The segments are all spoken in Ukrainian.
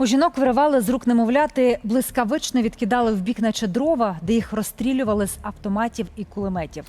У жінок виривали з рук немовляти, блискавично відкидали в бік, наче дрова, де їх розстрілювали з автоматів і кулеметів.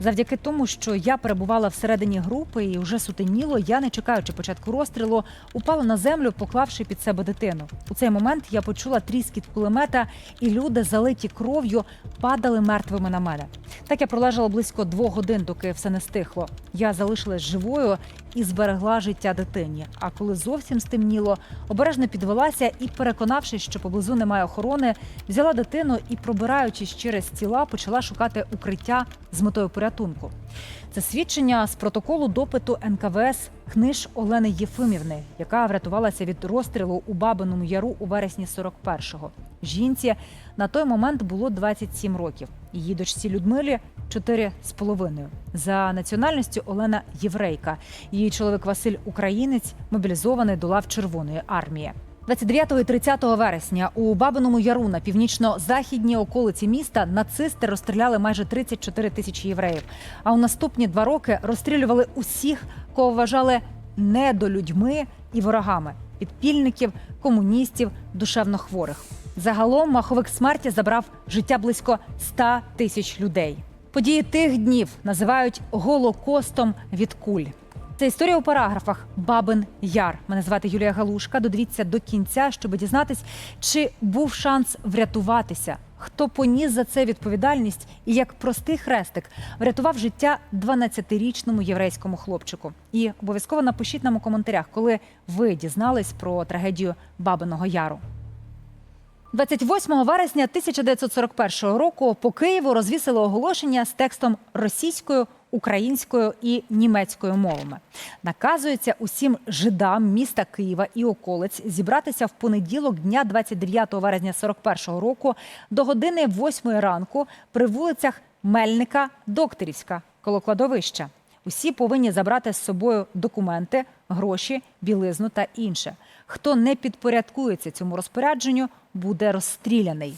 Завдяки тому, що я перебувала всередині групи і вже сутеніло, я, не чекаючи початку розстрілу, упала на землю, поклавши під себе дитину. У цей момент я почула тріскіт кулемета, і люди, залиті кров'ю, падали мертвими на мене. Так я пролежала близько двох годин, доки все не стихло. Я залишилась живою і зберегла життя дитині. А коли зовсім стемніло, обережно підвелася і, переконавшись, що поблизу немає охорони, взяла дитину і, пробираючись через тіла, почала шукати укриття з метою порятунку. Це свідчення з протоколу допиту НКВС книж Олени Єфимівни, яка врятувалася від розстрілу у Бабиному Яру у вересні 41-го. Жінці на той момент було 27 років. Її дочці Людмилі чотири з половиною. За національністю Олена єврейка. Її чоловік Василь Українець мобілізований до лав Червоної армії. 29 і 30 вересня у Бабиному Яру на північно-західній околиці міста нацисти розстріляли майже 34 тисячі євреїв. А у наступні два роки розстрілювали усіх, кого вважали недолюдьми і ворогами підпільників, комуністів, душевно хворих. Загалом маховик смерті забрав життя близько 100 тисяч людей. Події тих днів називають голокостом від куль. Це історія у параграфах Бабин Яр. Мене звати Юлія Галушка. Додивіться до кінця, щоб дізнатись, чи був шанс врятуватися, хто поніс за це відповідальність і як простий хрестик врятував життя 12-річному єврейському хлопчику. І обов'язково напишіть нам у коментарях, коли ви дізнались про трагедію Бабиного Яру. 28 вересня 1941 року по Києву розвісили оголошення з текстом російською, українською і німецькою мовами. Наказується усім жидам міста Києва і околиць зібратися в понеділок дня 29 вересня 41-го року до години 8 ранку при вулицях Мельника, Докторівська, коло кладовища. Усі повинні забрати з собою документи, гроші, білизну та інше. Хто не підпорядкується цьому розпорядженню, буде розстріляний.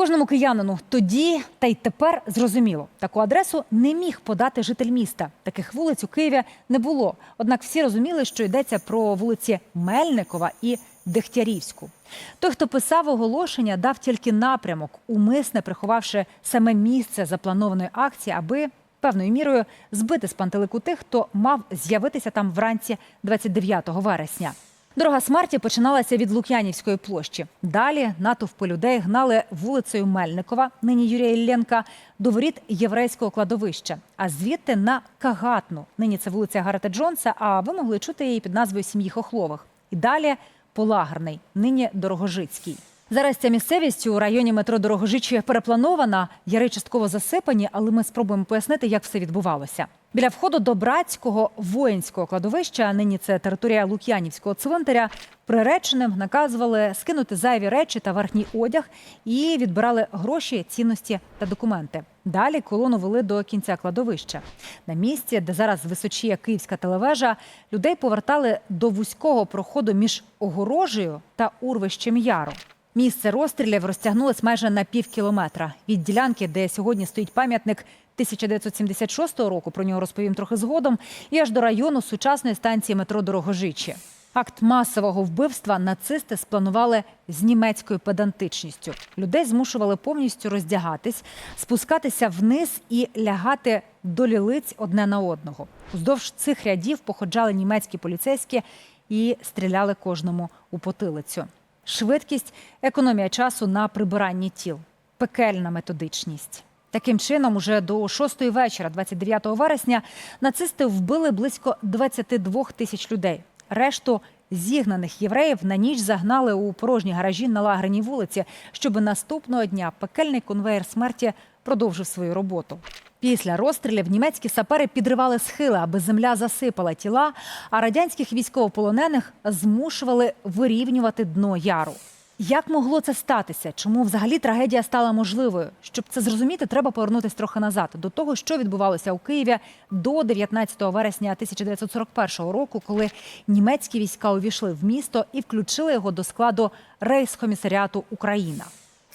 Кожному киянину тоді та й тепер зрозуміло, таку адресу не міг подати житель міста. Таких вулиць у Києві не було. Однак всі розуміли, що йдеться про вулиці Мельникова і Дегтярівську. Той, хто писав оголошення, дав тільки напрямок, умисне приховавши саме місце запланованої акції, аби певною мірою збити з пантелику тих, хто мав з'явитися там вранці 29 вересня. Дорога смерті починалася від Лук'янівської площі. Далі натовпи людей гнали вулицею Мельникова, нині Юрія Ілленка, до воріт єврейського кладовища, а звідти на Кагатну. Нині це вулиця Гарета Джонса, а ви могли чути її під назвою Сім'ї Хохлових. І далі Полагерний, нині Дорогожицький. Зараз ця місцевість у районі метро Дорогожичі перепланована, яри частково засипані, але ми спробуємо пояснити, як все відбувалося. Біля входу до братського воїнського кладовища, нині це територія Лук'янівського цвинтаря, приреченим наказували скинути зайві речі та верхній одяг і відбирали гроші, цінності та документи. Далі колону вели до кінця кладовища. На місці, де зараз височіє київська телевежа, людей повертали до вузького проходу між огорожею та урвищем яру. Місце розстрілів розтягнулось майже на пів кілометра від ділянки, де сьогодні стоїть пам'ятник 1976 року. Про нього розповім трохи згодом. І аж до району сучасної станції метро Дорогожичі. Акт масового вбивства нацисти спланували з німецькою педантичністю. Людей змушували повністю роздягатись, спускатися вниз і лягати до лілиць одне на одного. Уздовж цих рядів походжали німецькі поліцейські і стріляли кожному у потилицю. Швидкість, економія часу на прибиранні тіл, пекельна методичність. Таким чином, уже до 6 вечора, 29 вересня, нацисти вбили близько 22 тисяч людей. Решту зігнаних євреїв на ніч загнали у порожні гаражі на лагерній вулиці, щоб наступного дня пекельний конвейер смерті продовжив свою роботу. Після розстрілів німецькі сапери підривали схили, аби земля засипала тіла, а радянських військовополонених змушували вирівнювати дно яру. Як могло це статися? Чому взагалі трагедія стала можливою? Щоб це зрозуміти, треба повернутися трохи назад до того, що відбувалося у Києві до 19 вересня 1941 року, коли німецькі війська увійшли в місто і включили його до складу рейхскомісаріату Україна.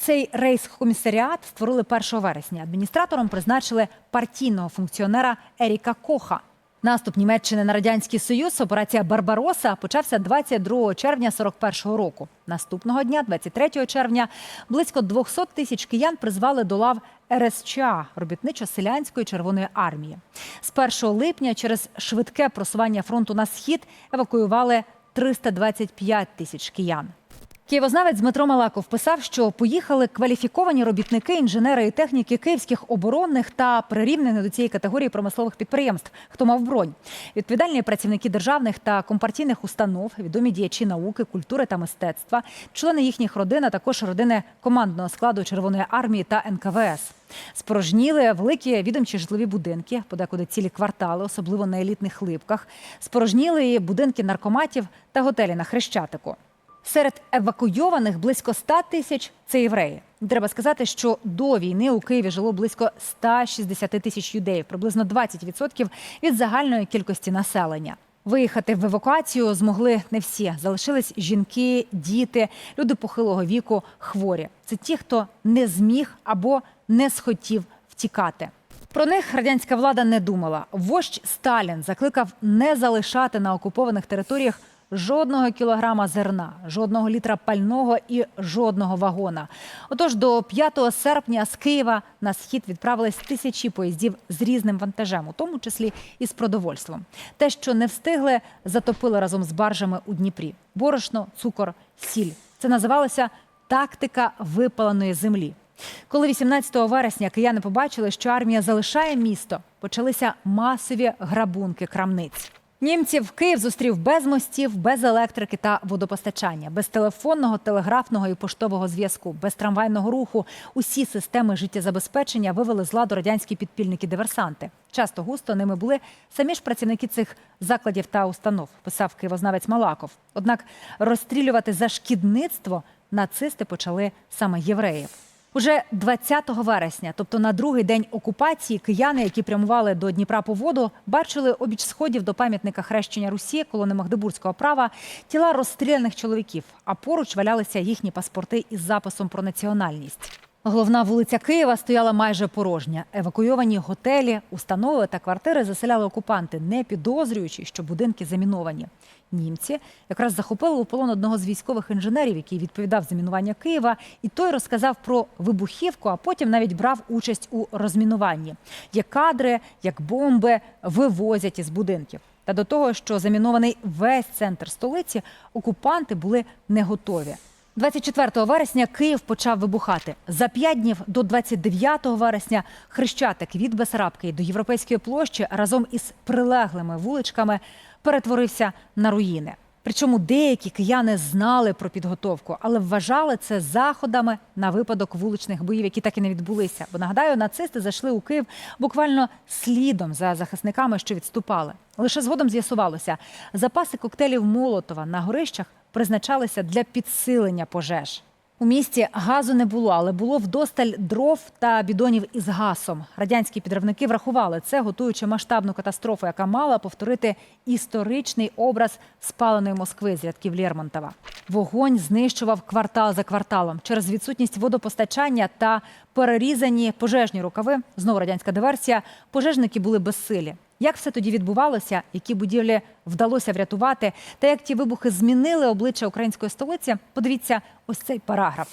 Цей рейхскомісаріат створили 1 вересня. Адміністратором призначили партійного функціонера Еріка Коха. Наступ Німеччини на радянський союз, операція Барбароса, почався 22 червня 41-го року. Наступного дня, 23 червня, близько 200 тисяч киян призвали до лав РСЧА робітничо-селянської червоної армії. З 1 липня через швидке просування фронту на схід евакуювали 325 тисяч киян. Києвознавець Дмитро Малаков писав, що поїхали кваліфіковані робітники, інженери і техніки київських оборонних та прирівнених до цієї категорії промислових підприємств, хто мав бронь. Відповідальні працівники державних та компартійних установ, відомі діячі науки, культури та мистецтва, члени їхніх родин, а також родини командного складу Червоної армії та НКВС. Спорожніли великі відомчі житлові будинки, подекуди цілі квартали, особливо на елітних липках. Спорожніли і будинки наркоматів та готелі на Хрещатику. Серед евакуйованих близько 100 тисяч це євреї. Треба сказати, що до війни у Києві жило близько 160 тисяч юдеїв, приблизно 20% від загальної кількості населення. Виїхати в евакуацію змогли не всі. Залишились жінки, діти, люди похилого віку, хворі. Це ті, хто не зміг або не схотів втікати. Про них радянська влада не думала. Вождь Сталін закликав не залишати на окупованих територіях жодного кілограма зерна, жодного літра пального і жодного вагона. Отож, до 5 серпня з Києва на схід відправились тисячі поїздів з різним вантажем, у тому числі і з продовольством. Те, що не встигли, затопили разом з баржами у Дніпрі: борошно, цукор, сіль. Це називалося тактика випаленої землі. Коли 18 вересня кияни побачили, що армія залишає місто, почалися масові грабунки крамниць. Німців Київ зустрів без мостів, без електрики та водопостачання, без телефонного, телеграфного і поштового зв'язку, без трамвайного руху. Усі системи життєзабезпечення вивели з ладу радянські підпільники-диверсанти. Часто густо ними були самі ж працівники цих закладів та установ, писав києвознавець Малаков. Однак розстрілювати за шкідництво нацисти почали саме євреїв. Уже 20 вересня, тобто на другий день окупації, кияни, які прямували до Дніпра по воду, бачили обіч сходів до пам'ятника хрещення Русі, колони Магдебурзького права, тіла розстріляних чоловіків, а поруч валялися їхні паспорти із записом про національність. Головна вулиця Києва стояла майже порожня. Евакуйовані готелі, установи та квартири заселяли окупанти, не підозрюючи, що будинки заміновані. Німці якраз захопили у полон одного з військових інженерів, який відповідав за мінування Києва, і той розказав про вибухівку, а потім навіть брав участь у розмінуванні. Є кадри, як бомби вивозять із будинків. Та до того, що замінований весь центр столиці, окупанти були не готові. 24 вересня Київ почав вибухати. За п'ять днів до 29 вересня Хрещатик від Бесарабки до Європейської площі разом із прилеглими вуличками перетворився на руїни. Причому деякі кияни знали про підготовку, але вважали це заходами на випадок вуличних боїв, які так і не відбулися. Бо нагадаю, нацисти зайшли у Київ буквально слідом за захисниками, що відступали. Лише згодом з'ясувалося, запаси коктейлів Молотова на горищах призначалися для підсилення пожеж. У місті газу не було, але було вдосталь дров та бідонів із газом. Радянські підривники врахували це, готуючи масштабну катастрофу, яка мала повторити історичний образ спаленої Москви з рядків Лермонтова. Вогонь знищував квартал за кварталом через відсутність водопостачання та перерізані пожежні рукави. Знову радянська диверсія. Пожежники були безсилі. Як все тоді відбувалося, які будівлі вдалося врятувати, та як ті вибухи змінили обличчя української столиці? Подивіться ось цей параграф.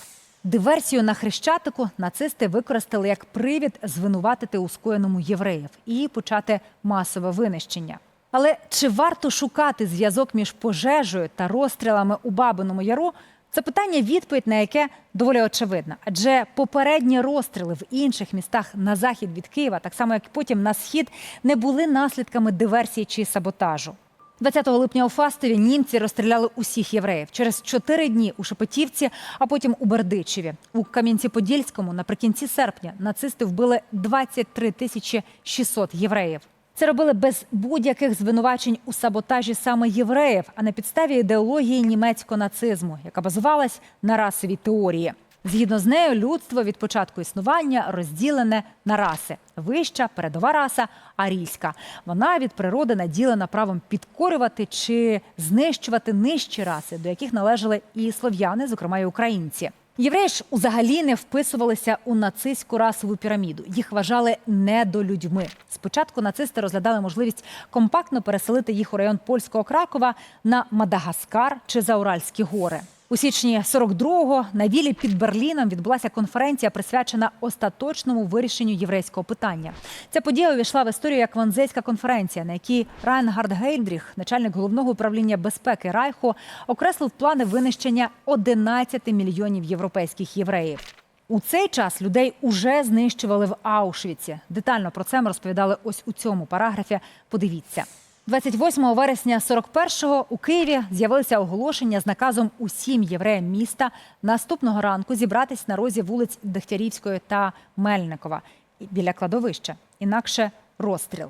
Диверсію на хрещатику нацисти використали як привід звинуватити у скоєному євреїв і почати масове винищення. Але чи варто шукати зв'язок між пожежею та розстрілами у Бабиному Яру? Це питання, відповідь на яке доволі очевидна. Адже попередні розстріли в інших містах на захід від Києва, так само як потім на схід, не були наслідками диверсії чи саботажу. 20 липня у Фастові німці розстріляли усіх євреїв через чотири дні у Шепетівці, а потім у Бердичеві. У Кам'янці-Подільському наприкінці серпня нацисти вбили 23 тисячі 600 євреїв. Це робили без будь-яких звинувачень у саботажі саме євреїв, а на підставі ідеології німецького нацизму, яка базувалась на расовій теорії. Згідно з нею, людство від початку існування розділене на раси: вища, передова раса, арійська. Вона від природи наділена правом підкорювати чи знищувати нижчі раси, до яких належали і слов'яни, зокрема і українці. Євреї ж взагалі не вписувалися у нацистську расову піраміду. Їх вважали недолюдьми. Спочатку нацисти розглядали можливість компактно переселити їх у район польського Кракова на Мадагаскар чи Зауральські гори. У січні 42-го на вілі під Берліном відбулася конференція, присвячена остаточному вирішенню єврейського питання. Ця подія увійшла в історію як Ванзейська конференція, на якій Райнгард Гейдріх, начальник головного управління безпеки Райху, окреслив плани винищення 11 мільйонів європейських євреїв. У цей час людей уже знищували в Аушвіці. Детально про це ми розповідали ось у цьому параграфі. Подивіться. 28 вересня 41-го у Києві з'явилися оголошення з наказом усім євреям міста наступного ранку зібратись на розі вулиць Дегтярівської та Мельникова біля кладовища. Інакше розстріл.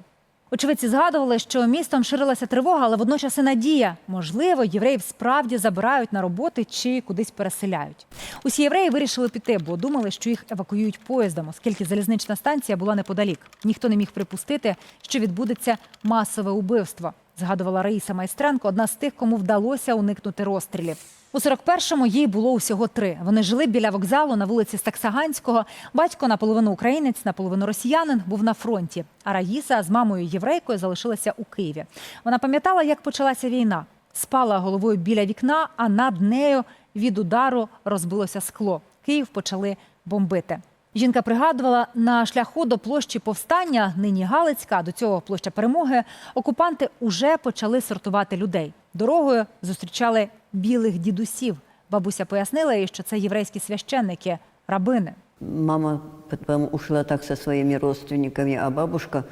Очевидці згадували, що містом ширилася тривога, але водночас і надія. Можливо, євреїв справді забирають на роботи чи кудись переселяють. Усі євреї вирішили піти, бо думали, що їх евакуюють поїздом, оскільки залізнична станція була неподалік. Ніхто не міг припустити, що відбудеться масове убивство. Згадувала Раїса Майстренко, одна з тих, кому вдалося уникнути розстрілів. У 41-му їй було усього три. Вони жили біля вокзалу на вулиці Стаксаганського. Батько наполовину українець, наполовину росіянин, був на фронті. А Раїса з мамою єврейкою залишилася у Києві. Вона пам'ятала, як почалася війна. Спала головою біля вікна, а над нею від удару розбилося скло. Київ почали бомбити. Жінка пригадувала, на шляху до площі повстання, нині Галицька, до цього площа перемоги, окупанти уже почали сортувати людей. Дорогою зустрічали білих дідусів. Бабуся пояснила їй, що це єврейські священники, рабини. Мама потом ушла так со своими родственниками, а бабушка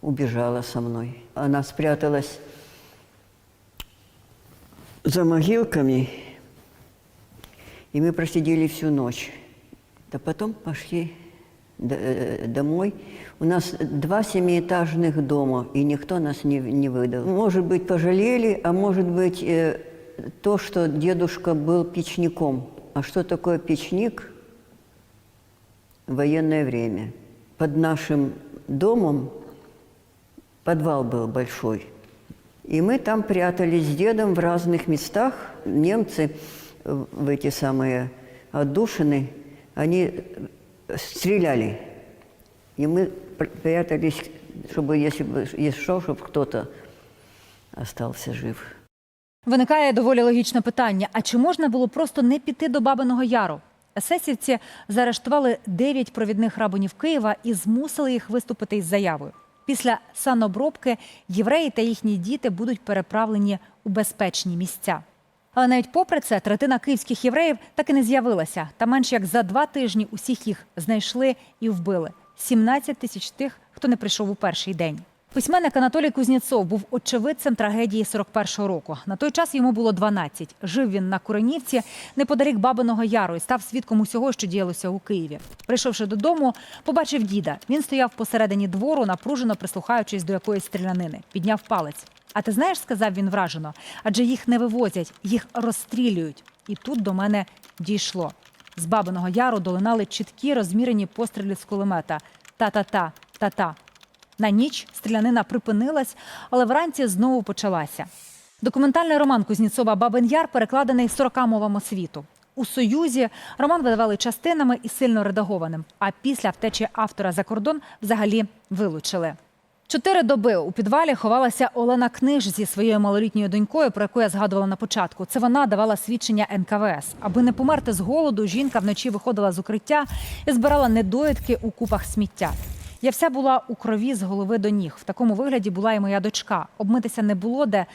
убежала со мной. Она спряталась за могилками, и мы просидели всю ночь. Да потом пошли э, домой. У нас два семиэтажных дома, и никто нас не, не выдал. Может быть, пожалели, а может быть, э, то, что дедушка был печником. А что такое печник? в военное время. Под нашим домом подвал был большой. И мы там прятались с дедом в разных местах. Немцы в эти самые отдушины, они э, стреляли. И мы пр- прятались, чтобы, если бы если что, чтобы кто-то остался жив. Виникає доволі логічне питання: а чи можна було просто не піти до Бабиного Яру? Есесівці заарештували дев'ять провідних рабинів Києва і змусили їх виступити із заявою. Після санобробки євреї та їхні діти будуть переправлені у безпечні місця. Але навіть попри це третина київських євреїв так і не з'явилася. Та менш як за два тижні усіх їх знайшли і вбили. 17 тисяч тих, хто не прийшов у перший день. Письменник Анатолій Кузнєцов був очевидцем трагедії 41-го року. На той час йому було 12. Жив він на Куренівці неподалік Бабиного Яру і став свідком усього, що діялося у Києві. Прийшовши додому, побачив діда. Він стояв посередині двору, напружено прислухаючись до якоїсь стрілянини. Підняв палець. А ти знаєш, сказав він вражено, адже їх не вивозять, їх розстрілюють. І тут до мене дійшло. З Бабиного Яру долинали чіткі розмірені постріли з кулемета. Та-та-та, та-та. На ніч стрілянина припинилась, але вранці знову почалася. Документальний роман Кузніцова Бабин Яр перекладений 40 мовами світу. У Союзі роман видавали частинами і сильно редагованим. А після втечі автора за кордон взагалі вилучили. Чотири доби у підвалі ховалася Олена Книж зі своєю малолітньою донькою, про яку я згадувала на початку. Це вона давала свідчення НКВС. Аби не померти з голоду, жінка вночі виходила з укриття і збирала недоїдки у купах сміття. Я вся була у крові з голови до ніг. В такому вигляді була і моя дочка. Обмитися не було де.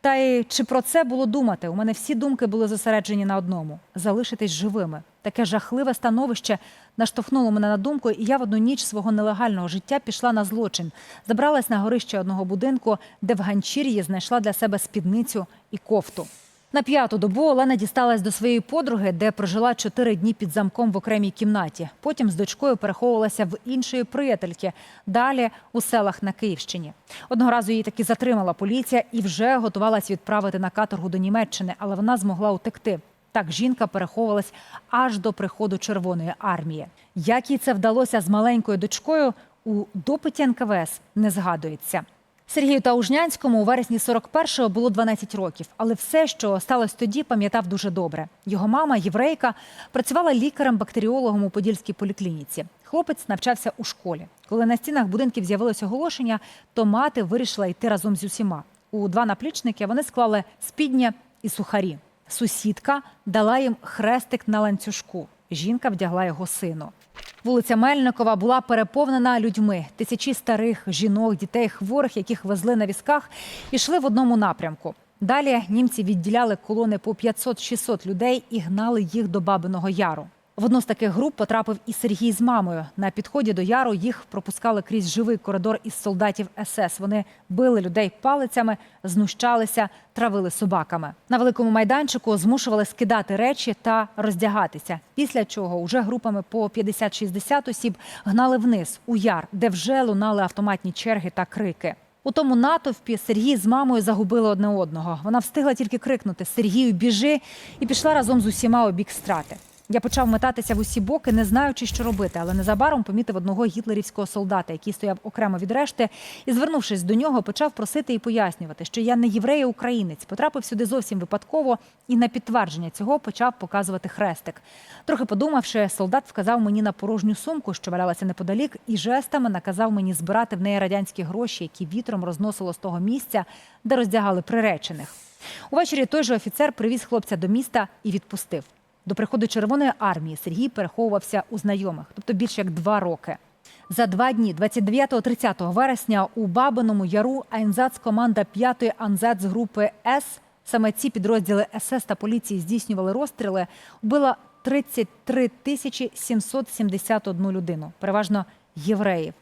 Та й чи про це було думати? У мене всі думки були зосереджені на одному залишитись живими. Таке жахливе становище наштовхнуло мене на думку, і я в одну ніч свого нелегального життя пішла на злочин. Забралась на горище одного будинку, де в ганчір'ї знайшла для себе спідницю і кофту. На п'яту добу Олена дісталась до своєї подруги, де прожила чотири дні під замком в окремій кімнаті. Потім з дочкою переховувалася в іншої приятельки. Далі у селах на Київщині. Одного разу її таки затримала поліція і вже готувалась відправити на каторгу до Німеччини, але вона змогла утекти. Так жінка переховувалась аж до приходу Червоної армії. Як їй це вдалося з маленькою дочкою, у допиті НКВС не згадується. Сергію Таужнянському у вересні 41-го було 12 років, але все, що сталося тоді, пам'ятав дуже добре. Його мама, єврейка, працювала лікарем-бактеріологом у Подільській поліклініці. Хлопець навчався у школі. Коли на стінах будинків з'явилось оголошення, то мати вирішила йти разом з усіма. У два наплічники вони склали спідня і сухарі. Сусідка дала їм хрестик на ланцюжку. Жінка вдягла його сину. Вулиця Мельникова була переповнена людьми. Тисячі старих жінок, дітей, хворих, яких везли на візках, йшли в одному напрямку. Далі німці відділяли колони по 500-600 людей і гнали їх до Бабиного Яру. В одну з таких груп потрапив і Сергій з мамою. На підході до яру їх пропускали крізь живий коридор із солдатів СС. Вони били людей палицями, знущалися, травили собаками. На великому майданчику змушували скидати речі та роздягатися. Після чого уже групами по 50-60 осіб гнали вниз у яр, де вже лунали автоматні черги та крики. У тому натовпі Сергій з мамою загубили одне одного. Вона встигла тільки крикнути Сергію, біжи і пішла разом з усіма у бік страти. Я почав метатися в усі боки, не знаючи, що робити, але незабаром помітив одного гітлерівського солдата, який стояв окремо від решти, і, звернувшись до нього, почав просити і пояснювати, що я не єврей, українець, потрапив сюди зовсім випадково, і на підтвердження цього почав показувати хрестик. Трохи подумавши, солдат вказав мені на порожню сумку, що валялася неподалік, і жестами наказав мені збирати в неї радянські гроші, які вітром розносило з того місця, де роздягали приречених. Увечері той же офіцер привіз хлопця до міста і відпустив. До приходу Червоної армії Сергій переховувався у знайомих, тобто більше як два роки. За два дні, 29-30 вересня, у Бабиному Яру Айнзац-команда 5-ї Анзац групи С, саме ці підрозділи СС та поліції здійснювали розстріли, вбила 33 тисячі 771 людину, переважно євреїв.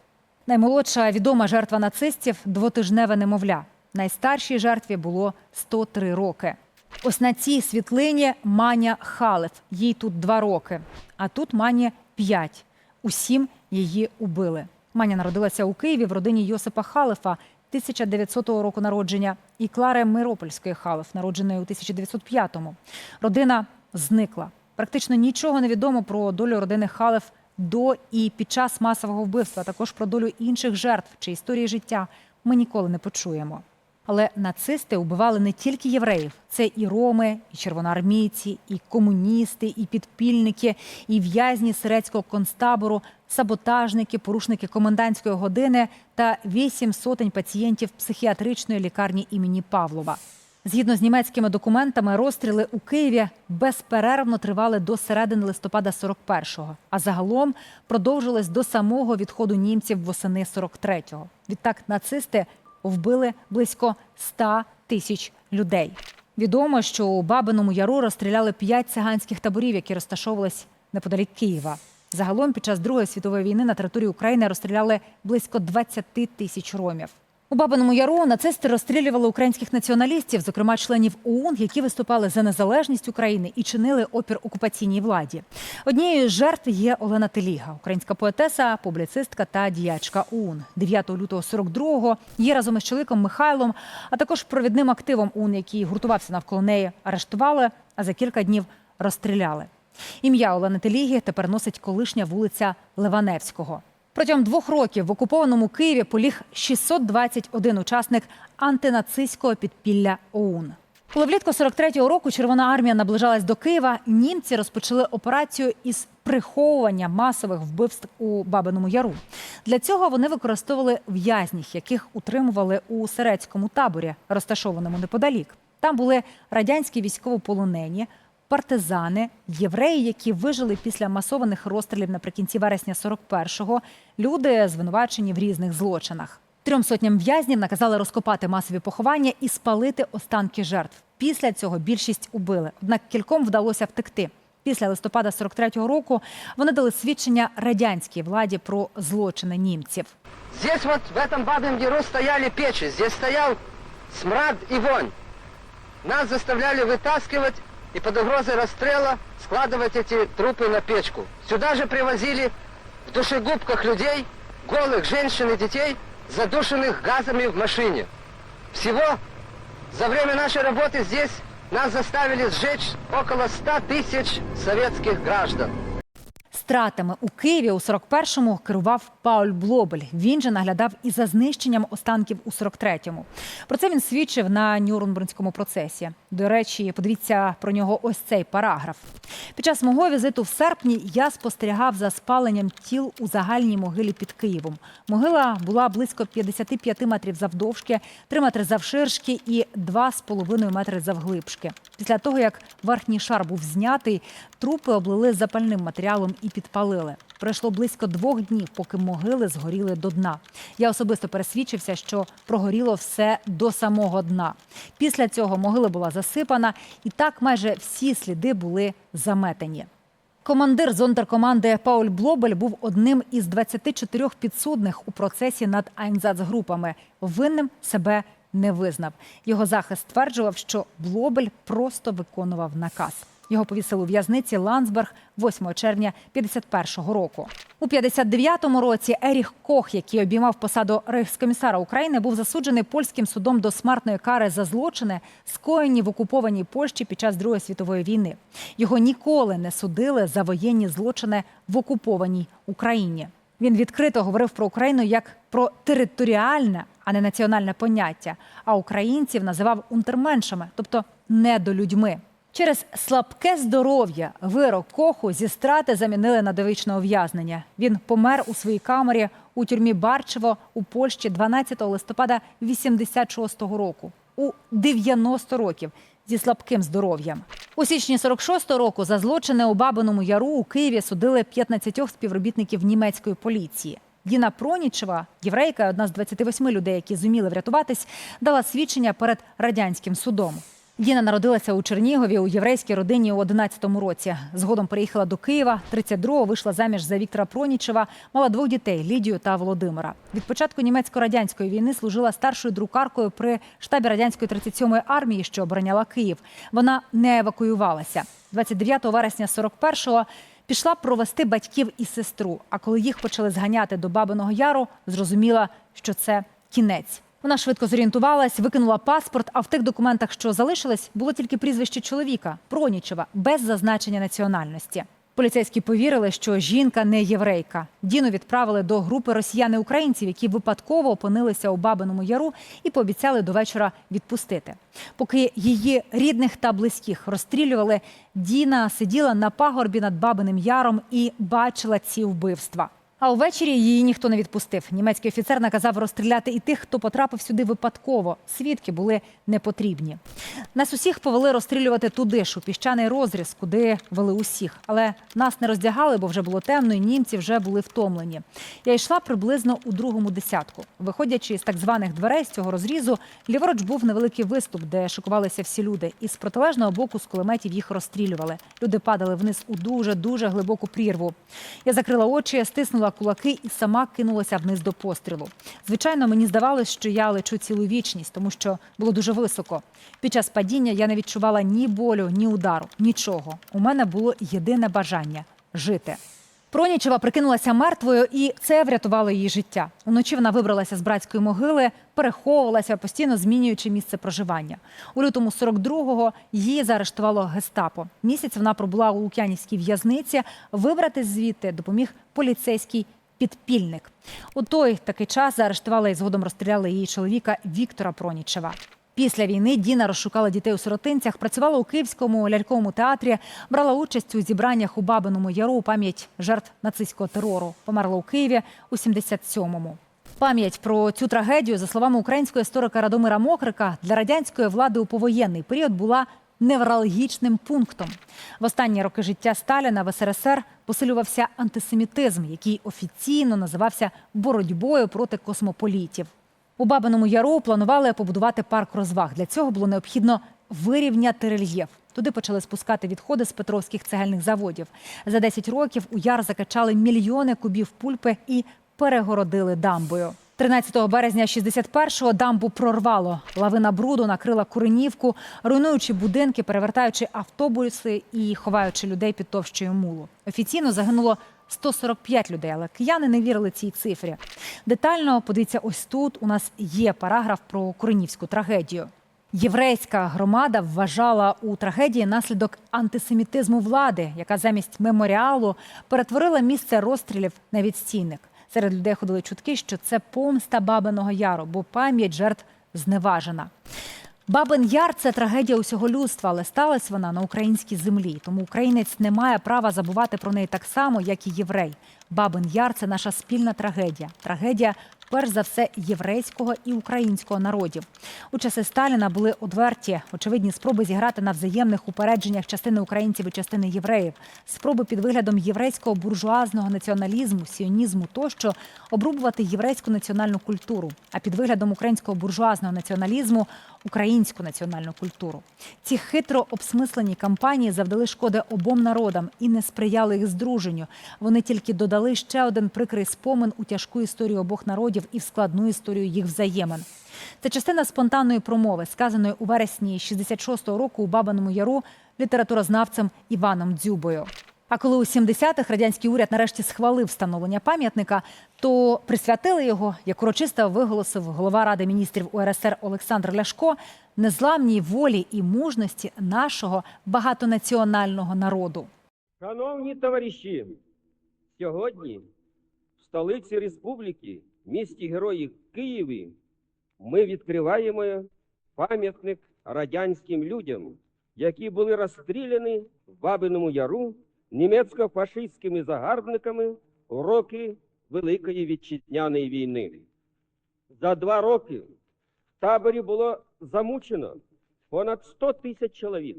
Наймолодша відома жертва нацистів двотижневе немовля. Найстаршій жертві було 103 роки. Ось на цій світлині Маня Халев. Їй тут два роки, а тут Мані п'ять. Усім її убили. Маня народилася у Києві в родині Йосипа Халефа 1900 року народження і Клари Миропольської Халеф, народженої у 1905-му. Родина зникла. Практично нічого не відомо про долю родини Халеф до і під час масового вбивства, а також про долю інших жертв чи історії життя ми ніколи не почуємо. Але нацисти убивали не тільки євреїв, це і роми, і червоноармійці, і комуністи, і підпільники, і в'язні сирецького концтабору, саботажники, порушники комендантської години та вісім сотень пацієнтів психіатричної лікарні імені Павлова. Згідно з німецькими документами, розстріли у Києві безперервно тривали до середини листопада 41-го, а загалом продовжились до самого відходу німців восени 43-го. Відтак нацисти вбили близько 100 тисяч людей. Відомо, що у Бабиному Яру розстріляли п'ять циганських таборів, які розташовувались неподалік Києва. Загалом під час Другої світової війни на території України розстріляли близько 20 тисяч ромів. У Бабиному Яру нацисти розстрілювали українських націоналістів, зокрема членів ОУН, які виступали за незалежність України і чинили опір окупаційній владі. Однією з жертв є Олена Теліга, українська поетеса, публіцистка та діячка ОУН. 9 лютого 42-го її разом із чоловіком Михайлом, а також провідним активом ОУН, який гуртувався навколо неї, арештували, а за кілька днів розстріляли. Ім'я Олени Теліги тепер носить колишня вулиця Ливаневського. Протягом двох років в окупованому Києві поліг 621 учасник антинацистського підпілля ОУН. Коли влітку 43-го року Червона армія наближалась до Києва, німці розпочали операцію із приховування масових вбивств у Бабиному Яру. Для цього вони використовували в'язнів, яких утримували у Серецькому таборі, розташованому неподалік. Там були радянські військовополонені, партизани, євреї, які вижили після масованих розстрілів наприкінці вересня 41-го, люди звинувачені в різних злочинах. Трьом сотням в'язнів наказали розкопати масові поховання і спалити останки жертв. Після цього більшість убили. Однак кільком вдалося втекти. Після листопада 43-го року вони дали свідчення радянській владі про злочини німців. Здесь вот в этом бабьем яру стояли печи, здесь стоял смрад и вонь. Нас заставляли вытаскивать и под угрозой расстрела складывать эти трупы на печку. Сюда же привозили в душегубках людей, голых женщин и детей, задушенных газами в машине. Всего за время нашей работы здесь нас заставили сжечь около 100 тысяч советских граждан. Стратами у Києві у 41-му керував Пауль Блобель. Він же наглядав і за знищенням останків у 43-му. Про це він свідчив на Нюрнбернському процесі. До речі, подивіться про нього ось цей параграф. Під час мого візиту в серпні я спостерігав за спаленням тіл у загальній могилі під Києвом. Могила була близько 55 метрів завдовжки, 3 метри завширшки і 2,5 метри завглибшки. Після того, як верхній шар був знятий, трупи облили запальним матеріалом і підпалили. Пройшло близько двох днів, поки могили згоріли до дна. Я особисто пересвідчився, що прогоріло все до самого дна. Після цього могила була засипана, і так майже всі сліди були заметені. Командир зондеркоманди Пауль Блобель був одним із 24 підсудних у процесі над Айнзацгрупами. Винним себе не визнав. Його захист стверджував, що Блобель просто виконував наказ. Його повісили у в'язниці Ландсберг 8 червня 51-го року. У 59-му році Еріх Кох, який обіймав посаду рейхскомісара України, був засуджений польським судом до смертної кари за злочини, скоєні в окупованій Польщі під час Другої світової війни. Його ніколи не судили за воєнні злочини в окупованій Україні. Він відкрито говорив про Україну як про територіальне, а не національне поняття. А українців називав унтерменшами, тобто недолюдьми. Через слабке здоров'я вирок Коху зі страти замінили на довічне ув'язнення. Він помер у своїй камері у тюрмі Барчево у Польщі 12 листопада 86-го року у 90 років зі слабким здоров'ям. У січні 46-го року за злочини у Бабиному Яру у Києві судили 15 співробітників німецької поліції. Діна Пронічева, єврейка, одна з 28 людей, які зуміли врятуватись, дала свідчення перед радянським судом. Діна народилася у Чернігові у єврейській родині у 11-му році. Згодом переїхала до Києва. 32-го вийшла заміж за Віктора Пронічева, мала двох дітей Лідію та Володимира. Від початку німецько-радянської війни служила старшою друкаркою при штабі радянської 37-ї армії, що обороняла Київ. Вона не евакуювалася. 29 вересня 41-го пішла провести батьків і сестру. А коли їх почали зганяти до Бабиного Яру, зрозуміла, що це кінець. Вона швидко зорієнтувалась, викинула паспорт, а в тих документах, що залишились, було тільки прізвище чоловіка Пронічева, без зазначення національності. Поліцейські повірили, що жінка не єврейка. Діну відправили до групи росіяни-українців, які випадково опинилися у Бабиному Яру і пообіцяли до вечора відпустити. Поки її рідних та близьких розстрілювали, Діна сиділа на пагорбі над Бабиним Яром і бачила ці вбивства. А увечері її ніхто не відпустив. Німецький офіцер наказав розстріляти і тих, хто потрапив сюди випадково. Свідки були непотрібні. Нас усіх повели розстрілювати туди ж, у піщаний розріз, куди вели усіх. Але нас не роздягали, бо вже було темно, і німці вже були втомлені. Я йшла приблизно у другому десятку. Виходячи з так званих дверей з цього розрізу, ліворуч був невеликий виступ, де шикувалися всі люди. І з протилежного боку з кулеметів їх розстрілювали. Люди падали вниз у дуже дуже глибоку прірву. Я закрила очі, стиснула кулаки і сама кинулася вниз до пострілу. Звичайно, мені здавалось, що я лечу цілу вічність, тому що було дуже високо. Під час падіння я не відчувала ні болю, ні удару, нічого. У мене було єдине бажання жити. Пронічева прикинулася мертвою, і це врятувало її життя. Уночі вона вибралася з братської могили, переховувалася, постійно змінюючи місце проживання. У лютому 42-го її заарештувало гестапо. Місяць вона пробула у Лук'янівській в'язниці. Вибратись звідти допоміг поліцейський підпільник. У той такий час заарештували і згодом розстріляли її чоловіка Віктора Пронічева. Після війни Діна розшукала дітей у сиротинцях, працювала у Київському ляльковому театрі, брала участь у зібраннях у Бабиному Яру у пам'ять жертв нацистського терору. Померла у Києві у 77-му. Пам'ять про цю трагедію, за словами українського історика Радомира Мокрика, для радянської влади у повоєнний період була невралгічним пунктом. В останні роки життя Сталіна в СРСР посилювався антисемітизм, який офіційно називався боротьбою проти космополітів. У Бабиному Яру планували побудувати парк розваг. Для цього було необхідно вирівняти рельєф. Туди почали спускати відходи з петровських цегельних заводів. За 10 років у яр закачали мільйони кубів пульпи і перегородили дамбою. 13 березня 61-го дамбу прорвало. Лавина бруду накрила Куренівку, руйнуючи будинки, перевертаючи автобуси і ховаючи людей під товщою мулу. Офіційно загинуло 145 людей, але кияни не вірили цій цифрі. Детально подивіться, ось тут у нас є параграф про Куренівську трагедію. Єврейська громада вважала у трагедії наслідок антисемітизму влади, яка замість меморіалу перетворила місце розстрілів на відстійник. Серед людей ходили чутки, що це помста Бабиного Яру, бо пам'ять жертв зневажена. Бабин Яр це трагедія усього людства, але сталася вона на українській землі. Тому українець не має права забувати про неї так само, як і єврей. Бабин Яр це наша спільна трагедія. Трагедія, перш за все, єврейського і українського народів. У часи Сталіна були одверті, очевидні спроби зіграти на взаємних упередженнях частини українців і частини євреїв, спроби під виглядом єврейського буржуазного націоналізму, сіонізму тощо обрубувати єврейську національну культуру, а під виглядом українського буржуазного націоналізму українську національну культуру. Ці хитро обсмислені кампанії завдали шкоди обом народам і не сприяли їх здруженню. Вони тільки додали ще один прикрий спомин у тяжку історію обох народів і в складну історію їх взаємин. Це частина спонтанної промови, сказаної у вересні 66-го року у Бабиному Яру літературознавцем Іваном Дзюбою. А коли у 70-х радянський уряд нарешті схвалив встановлення пам'ятника, то присвятили його, як урочисто виголосив голова Ради міністрів УРСР Олександр Ляшко, незламній волі і мужності нашого багатонаціонального народу. Шановні товариші, сьогодні в столиці республіки, місті Героїв Києві, ми відкриваємо пам'ятник радянським людям, які були розстріляні в Бабиному Яру німецько-фашистськими загарбниками у роки Великої Вітчизняної війни. За два роки в таборі було замучено понад 100 тисяч чоловік.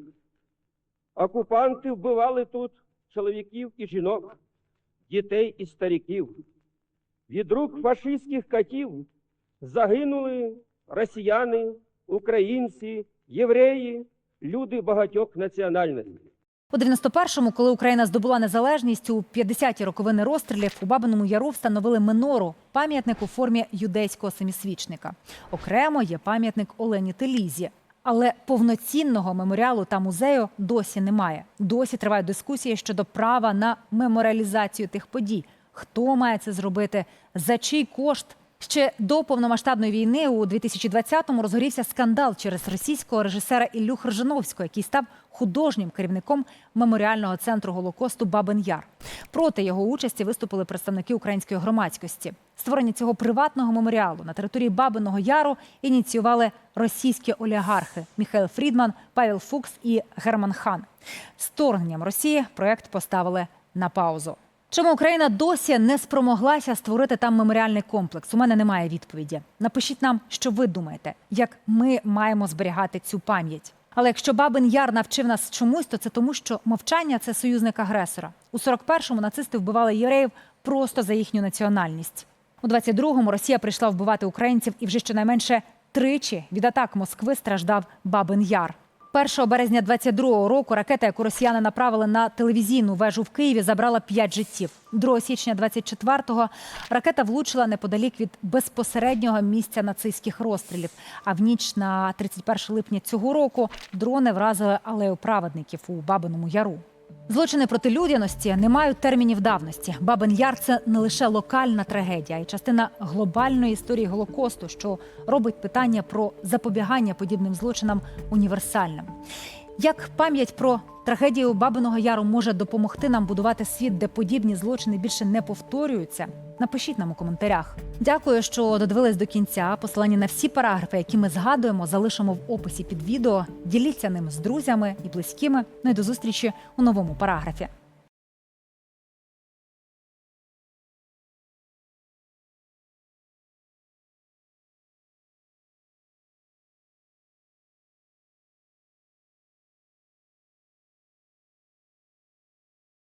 Окупанти вбивали тут чоловіків і жінок, дітей і стариків. Від рук фашистських катів загинули росіяни, українці, євреї, люди багатьох національностей. У 91-му, коли Україна здобула незалежність, у 50-ті роковини розстрілів у Бабиному Яру встановили минору – пам'ятник у формі юдейського семисвічника. Окремо є пам'ятник Олені Телізі. Але повноцінного меморіалу та музею досі немає. Досі тривають дискусії щодо права на меморіалізацію тих подій. Хто має це зробити? За чий кошт? Ще до повномасштабної війни у 2020-му розгорівся скандал через російського режисера Іллю Хржановського, який став художнім керівником меморіального центру Голокосту Бабин Яр. Проти його участі виступили представники української громадськості. Створення цього приватного меморіалу на території Бабиного Яру ініціювали російські олігархи Міхайл Фрідман, Павел Фукс і Герман Хан. З вторгненням Росії проект поставили на паузу. Чому Україна досі не спромоглася створити там меморіальний комплекс? У мене немає відповіді. Напишіть нам, що ви думаєте, як ми маємо зберігати цю пам'ять. Але якщо Бабин Яр навчив нас чомусь, то це тому, що мовчання це союзник агресора. У 41-му нацисти вбивали євреїв просто за їхню національність. У 22-му Росія прийшла вбивати українців, і вже щонайменше тричі від атак Москви страждав Бабин Яр. 1 березня 22-го року ракета, яку росіяни направили на телевізійну вежу в Києві, забрала 5 життів. 2 січня 24-го ракета влучила неподалік від безпосереднього місця нацистських розстрілів. А в ніч на 31 липня цього року дрони вразили алею праведників у Бабиному Яру. Злочини проти людяності не мають термінів давності. Бабин Яр це не лише локальна трагедія, й частина глобальної історії Голокосту, що робить питання про запобігання подібним злочинам універсальним. Як пам'ять про трагедію Бабиного Яру може допомогти нам будувати світ, де подібні злочини більше не повторюються? Напишіть нам у коментарях. Дякую, що додивились до кінця. Посилання на всі параграфи, які ми згадуємо, залишимо в описі під відео. Діліться ним з друзями і близькими. Ну і до зустрічі у новому параграфі.